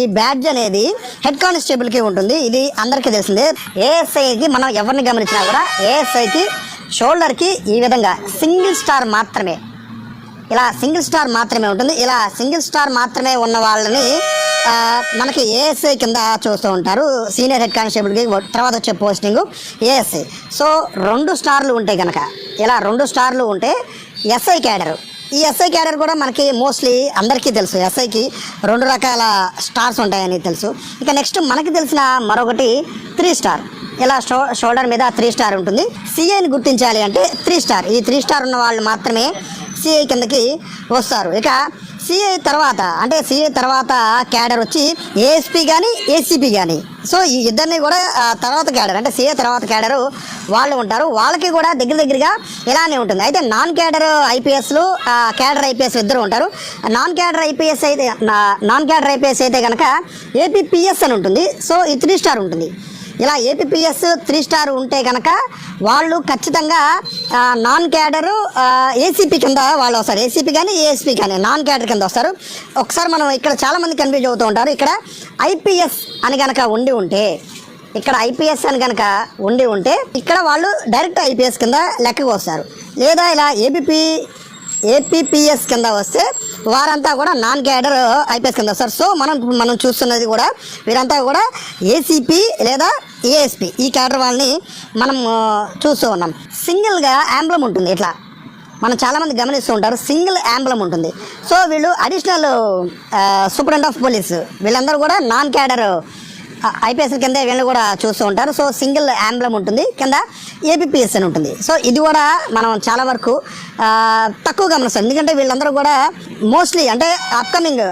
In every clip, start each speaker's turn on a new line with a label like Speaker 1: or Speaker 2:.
Speaker 1: ఈ బ్యాడ్జ్ అనేది హెడ్ కానిస్టేబుల్కి ఉంటుంది. ఇది అందరికీ తెలిసిందే. ఏఎస్ఐకి మనం ఎవరిని గమనించినా కూడా ఏఎస్ఐకి షోల్డర్కి ఈ విధంగా సింగిల్ స్టార్ మాత్రమే. ఇలా సింగిల్ స్టార్ మాత్రమే ఉంటుంది. ఇలా సింగిల్ స్టార్ మాత్రమే ఉన్న వాళ్ళని మనకి ఏఎస్ఐ కింద చూస్తూ ఉంటారు. సీనియర్ హెడ్ కానిస్టేబుల్కి తర్వాత వచ్చే పోస్టింగ్ ఏఎస్ఐ సో రెండు స్టార్లు ఉంటాయి కనుక ఇలా రెండు స్టార్లు ఉంటే ఎస్ఐ క్యాడర్ ఈ ఎస్ఐ క్యాడర్ కూడా మనకి మోస్ట్లీ అందరికీ తెలుసు. ఎస్ఐకి రెండు రకాల స్టార్స్ ఉంటాయని తెలుసు. ఇక నెక్స్ట్ మనకి తెలిసిన మరొకటి త్రీ స్టార్. ఇలా షో షోల్డర్ మీద త్రీ స్టార్ ఉంటుంది. సిఐని గుర్తించాలి అంటే త్రీ స్టార్. ఈ త్రీ స్టార్ ఉన్న వాళ్ళు మాత్రమే సిఐ కిందకి వస్తారు. ఇక సిఏ తర్వాత అంటే సిఏ తర్వాత క్యాడర్ వచ్చి ఏఎస్పి కానీ ఏసీపీ కానీ సో ఈ ఇద్దరిని కూడా తర్వాత క్యాడర్ అంటే సిఏ తర్వాత క్యాడర్ వాళ్ళు ఉంటారు. వాళ్ళకి కూడా దగ్గర దగ్గరగా ఇలానే ఉంటుంది. అయితే నాన్ క్యాడర్ ఐపీఎస్లు క్యాడర్ ఐపీఎస్ ఇద్దరు ఉంటారు. నాన్ క్యాడర్ ఐపీఎస్ అయితే నాన్ క్యాడర్ ఐపీఎస్ అయితే కనుక ఏపీపీఎస్ అని ఉంటుంది. సో ఈ త్రీ స్టార్ ఉంటుంది. ఇలా ఏపీఎస్ త్రీ స్టార్ ఉంటే కనుక వాళ్ళు ఖచ్చితంగా నాన్ క్యాడరు ఏసీపీ కింద వాళ్ళు వస్తారు. ఏసీపీ కానీ ఏఎస్పీ కానీ నాన్ క్యాడర్ కింద వస్తారు. ఒకసారి మనం ఇక్కడ చాలామంది కన్ఫ్యూజ్ అవుతూ ఉంటారు. ఇక్కడ ఐపీఎస్ అని కనుక ఉండి ఉంటే ఇక్కడ ఐపీఎస్ అని కనుక ఉండి ఉంటే ఇక్కడ వాళ్ళు డైరెక్ట్ ఐపీఎస్ కింద లెక్కకు వస్తారు. లేదా ఇలా ఏబిపి ఏపీపీఎస్ కింద వస్తే వారంతా కూడా నాన్ క్యాడర్ ఐపీఎస్ కింద. వస్తారు సో మనం మనం చూస్తున్నది కూడా వీరంతా కూడా ఏసీపీ లేదా ఏఎస్పీ ఈ క్యాడర్ వాళ్ళని మనం చూస్తూ ఉన్నాం. సింగిల్గా యాంబ్లం ఉంటుంది ఇట్లా. మనం చాలామంది గమనిస్తూ ఉంటారు సింగిల్ యాంబ్లం ఉంటుంది. సో వీళ్ళు అడిషనల్ సూపరింట్ ఆఫ్ పోలీస్ వీళ్ళందరూ కూడా నాన్ క్యాడర్ ఐపీఎస్ కింద వీళ్ళు కూడా చూస్తూ ఉంటారు. సో సింగిల్ ఆంబ్లం ఉంటుంది. కింద ఏపీఎస్ అని ఉంటుంది. సో ఇది కూడా మనం చాలా వరకు తక్కువ గమనిస్తాం. ఎందుకంటే వీళ్ళందరూ కూడా మోస్ట్లీ అంటే అప్కమింగ్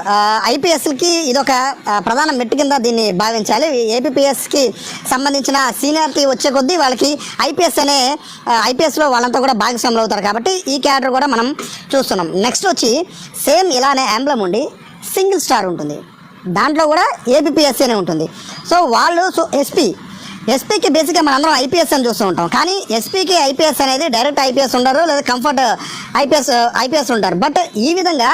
Speaker 1: ఐపీఎస్కి ఇదొక ప్రధాన మెట్టు కింద దీన్ని భావించాలి. ఏపీఎస్కి సంబంధించిన సీనియారిటీ వచ్చే కొద్దీ వాళ్ళకి ఐపీఎస్ అనే ఐపీఎస్లో వాళ్ళంతా కూడా భాగస్వాములు అవుతారు కాబట్టి ఈ క్యాడర్ కూడా మనం చూస్తున్నాం. నెక్స్ట్ వచ్చి సేమ్ ఇలానే ఆంబ్లం ఉండి సింగిల్ స్టార్ ఉంటుంది. దాంట్లో కూడా ఏబిపిఎస్సీ అనే ఉంటుంది. సో వాళ్ళు సో ఎస్పీ ఎస్పీకి బేసిక్గా మనం అందరం ఐపీఎస్ అని చూస్తూ ఉంటాం. కానీ ఎస్పీకి ఐపీఎస్ అనేది డైరెక్ట్ ఐపీఎస్ ఉండరు లేదా కంఫర్ట్ ఐపీఎస్ ఐపీఎస్ ఉంటారు. బట్ ఈ విధంగా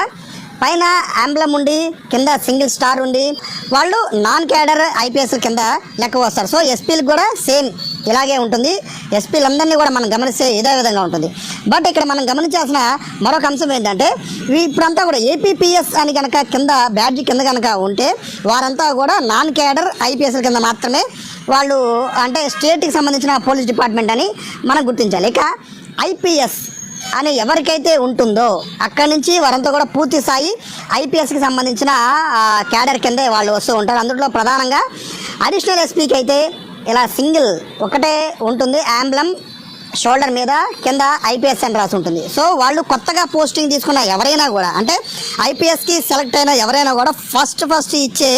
Speaker 1: పైన ఆంబ్లం ఉండి కింద సింగిల్ స్టార్ ఉండి వాళ్ళు నాన్ క్యాడర్ ఐపీఎస్ కింద లెక్క వస్తారు. సో ఎస్పీలకు కూడా సేమ్ ఇలాగే ఉంటుంది. ఎస్పీలందరినీ కూడా మనం గమనిస్తే ఇదే విధంగా ఉంటుంది. బట్ ఇక్కడ మనం గమనించాల్సిన మరొక అంశం ఏంటంటే ఇప్పుడంతా కూడా ఏపీపీఎస్ అని కనుక కింద బ్యాడ్జి కింద కనుక ఉంటే వారంతా కూడా నాన్ క్యాడర్ ఐపీఎస్ కింద మాత్రమే వాళ్ళు అంటే స్టేట్కి సంబంధించిన పోలీస్ డిపార్ట్మెంట్ అని మనం గుర్తించాలి. ఇక ఐపీఎస్ అని ఎవరికైతే ఉంటుందో అక్కడి నుంచి వారంతా కూడా పూర్తి స్థాయి ఐపీఎస్కి సంబంధించిన క్యాడర్ కిందే వాళ్ళు వస్తూ ఉంటారు. అందులో ప్రధానంగా అడిషనల్ ఎస్పీకి అయితే ఇలా సింగిల్ ఒకటే ఉంటుంది. ఆంబ్లం షోల్డర్ మీద కింద ఐపీఎస్ అని రాసి ఉంటుంది. సో వాళ్ళు కొత్తగా పోస్టింగ్ తీసుకున్న ఎవరైనా కూడా అంటే ఐపీఎస్కి సెలెక్ట్ అయిన ఎవరైనా కూడా ఫస్ట్ ఫస్ట్ ఇచ్చే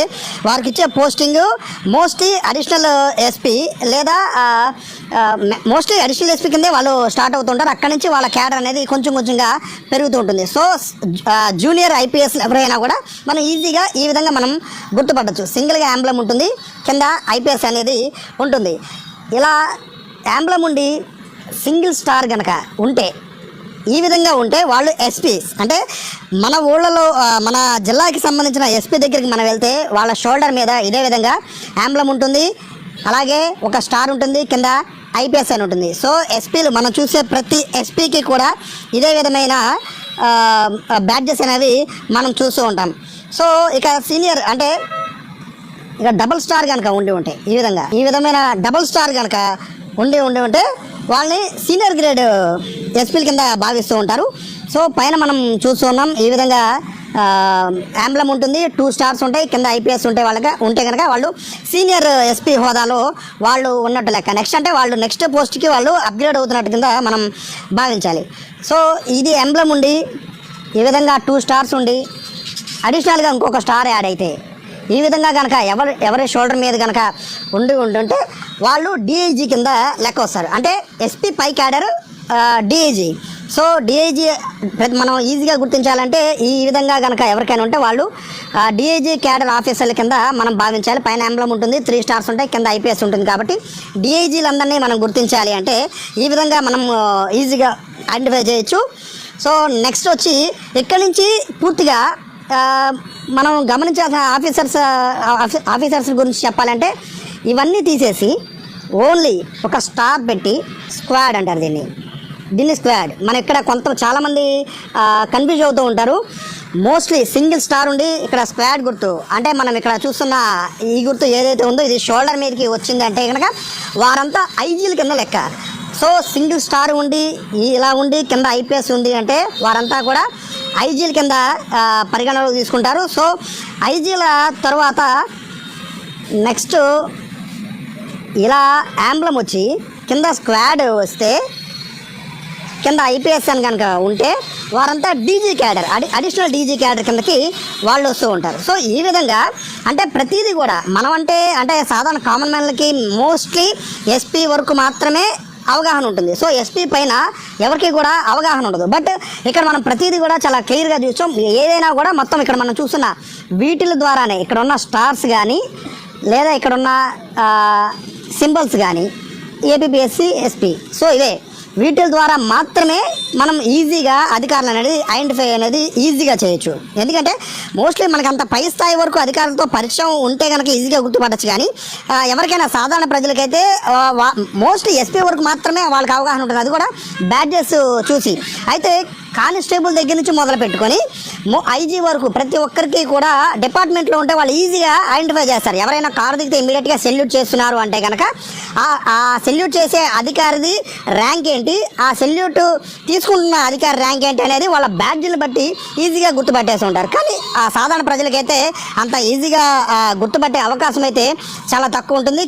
Speaker 1: వారికి ఇచ్చే పోస్టింగ్ మోస్ట్లీ అడిషనల్ ఎస్పీ లేదా మోస్ట్లీ అడిషనల్ ఎస్పీ కిందే వాళ్ళు స్టార్ట్ అవుతుంటారు. అక్కడి నుంచి వాళ్ళ క్యాడర్ అనేది కొంచెం కొంచెంగా పెరుగుతూ ఉంటుంది. సో జూనియర్ ఐపీఎస్ ఎవరైనా కూడా మనం ఈజీగా ఈ విధంగా మనం గుర్తుపట్టచ్చు సింగిల్గా యాంబ్లం ఉంటుంది కింద ఐపీఎస్ అనేది ఉంటుంది. ఇలా యాంబ్లం ఉండి సింగిల్ స్టార్ కనుక ఉంటే ఈ విధంగా ఉంటే వాళ్ళు ఎస్పీస్ అంటే మన ఊళ్ళలో మన జిల్లాకి సంబంధించిన ఎస్పీ దగ్గరికి మనం వెళ్తే వాళ్ళ షోల్డర్ మీద ఇదే విధంగా ఆంబ్లం ఉంటుంది. అలాగే ఒక స్టార్ ఉంటుంది కింద ఐపీఎస్ అని ఉంటుంది. సో ఎస్పీలు మనం చూసే ప్రతి ఎస్పీకి కూడా ఇదే విధమైన బ్యాడ్జెస్ అనేవి మనం చూస్తూ ఉంటాం. సో ఇక సీనియర్ అంటే ఇక డబుల్ స్టార్ కనుక ఉండి ఉంటే ఈ విధంగా. ఈ విధమైన డబుల్ స్టార్ కనుక ఉండి ఉండి ఉంటే వాళ్ళని సీనియర్ గ్రేడ్ ఎస్పీల కింద భావిస్తూ ఉంటారు. సో పైన మనం చూస్తున్నాం ఈ విధంగా ఆంబ్లం ఉంటుంది టూ స్టార్స్ ఉంటాయి కింద ఐపీఎస్ ఉంటే వాళ్ళకి ఉంటే కనుక వాళ్ళు సీనియర్ ఎస్పీ హోదాలో వాళ్ళు ఉన్నట్టు లెక్క. నెక్స్ట్ అంటే వాళ్ళు నెక్స్ట్ పోస్ట్కి వాళ్ళు అప్గ్రేడ్ అవుతున్నట్టు కింద మనం భావించాలి. సో ఇది ఎంబ్లం ఉండి ఈ విధంగా టూ స్టార్స్ ఉండి అడిషనల్గా ఇంకొక స్టార్ యాడ్ అయితే ఈ విధంగా కనుక ఎవరి ఎవరి షోల్డర్ మీద కనుక ఉండి ఉంటుంటే వాళ్ళు డిఐజీ కింద లెక్క వస్తారు. అంటే ఎస్పీ పై క్యాడర్ డిఐజీ సో డిఐజీ మనం ఈజీగా గుర్తించాలంటే ఈ విధంగా కనుక ఎవరికైనా ఉంటే వాళ్ళు డిఐజీ క్యాడర్ ఆఫీసర్ల కింద మనం భావించాలి. పైన ఎంబ్లం ఉంటుంది త్రీ స్టార్స్ ఉంటాయి కింద ఐపీఎస్ ఉంటుంది కాబట్టి డిఐజీలందరినీ మనం గుర్తించాలి అంటే ఈ విధంగా మనం ఈజీగా ఐడెంటిఫై చేయొచ్చు. సో నెక్స్ట్ వచ్చి ఇక్కడి నుంచి పూర్తిగా మనం గమనించాల్సిన ఆఫీసర్స్ ఆఫీసర్స్ గురించి చెప్పాలంటే ఇవన్నీ తీసేసి ఓన్లీ ఒక స్టార్ పెట్టి స్క్వాడ్ అంటారు దీన్ని. దీన్ని స్క్వాడ్. మన ఇక్కడ కొంత చాలామంది కన్ఫ్యూజ్ అవుతూ ఉంటారు. మోస్ట్లీ సింగిల్ స్టార్ ఉండి ఇక్కడ స్క్వాడ్ గుర్తు. అంటే మనం ఇక్కడ చూస్తున్న ఈ గుర్తు ఏదైతే ఉందో ఇది షోల్డర్ మీదకి వచ్చింది అంటే కనుక వారంతా ఐజీల కింద లెక్క. సో సింగిల్ స్టార్ ఉండి ఇలా ఉండి కింద ఐపీఎస్ ఉంది అంటే వారంతా కూడా ఐజీల కింద పరిగణలోకి తీసుకుంటారు. సో ఐజీల తర్వాత నెక్స్ట్ ఇలా యాంబ్లం వచ్చి కింద స్క్వాడ్ వస్తే కింద ఐపీఎస్ అని కనుక ఉంటే వారంతా డీజీ క్యాడర్ అడి అడిషనల్ డీజీ క్యాడర్ కిందకి వాళ్ళు వస్తూ ఉంటారు. సో ఈ విధంగా అంటే ప్రతిదీ కూడా మనం అంటే అంటే సాధారణ కామన్ మ్యాన్లకి మోస్ట్లీ ఎస్పీ వరకు మాత్రమే అవగాహన ఉంటుంది. సో ఎస్పీ పైన ఎవరికి కూడా అవగాహన ఉండదు. బట్ ఇక్కడ మనం ప్రతిదీ కూడా చాలా క్లియర్గా చూసాం. ఏదైనా కూడా మొత్తం ఇక్కడ మనం చూస్తున్న వీటిల ద్వారానే ఇక్కడ ఉన్న స్టార్స్ కానీ లేదా ఇక్కడ ఉన్న సింబల్స్ కానీ ఏపీఎస్సి ఎస్పీ సో ఇదే. వీటి ద్వారా మాత్రమే మనం ఈజీగా అధికారులు అనేది ఐడెంటిఫై అనేది ఈజీగా చేయొచ్చు. ఎందుకంటే మోస్ట్లీ మనకు అంత పై స్థాయి వరకు అధికారులతో పరిచయం ఉంటే కనుక ఈజీగా గుర్తుపట్టచ్చు కానీ ఎవరికైనా సాధారణ ప్రజలకైతే మోస్ట్లీ ఎస్పీ వరకు మాత్రమే వాళ్ళకి అవగాహన ఉంటుంది. అది కూడా బ్యాడ్జెస్ చూసి. అయితే కానిస్టేబుల్ దగ్గర నుంచి మొదలు పెట్టుకొని ఐజీ వరకు ప్రతి ఒక్కరికి కూడా డిపార్ట్మెంట్లో ఉంటే వాళ్ళు ఈజీగా ఐడెంటిఫై చేస్తారు. ఎవరైనా కారు దిగితే ఇమీడియట్గా సెల్యూట్ చేస్తున్నారు అంటే కనుక ఆ- ఆ సెల్యూట్ చేసే అధికారిది ర్యాంక్ ఏంటి? ఆ సెల్యూట్ తీసుకుంటున్న అధికారి ర్యాంక్ ఏంటి అనేది వాళ్ళ బ్యాడ్జీలు బట్టి ఈజీగా గుర్తుపట్టేసి ఉంటారు. కానీ ఆ సాధారణ ప్రజలకైతే అంత ఈజీగా గుర్తుపట్టే అవకాశం అయితే చాలా తక్కువ ఉంటుంది.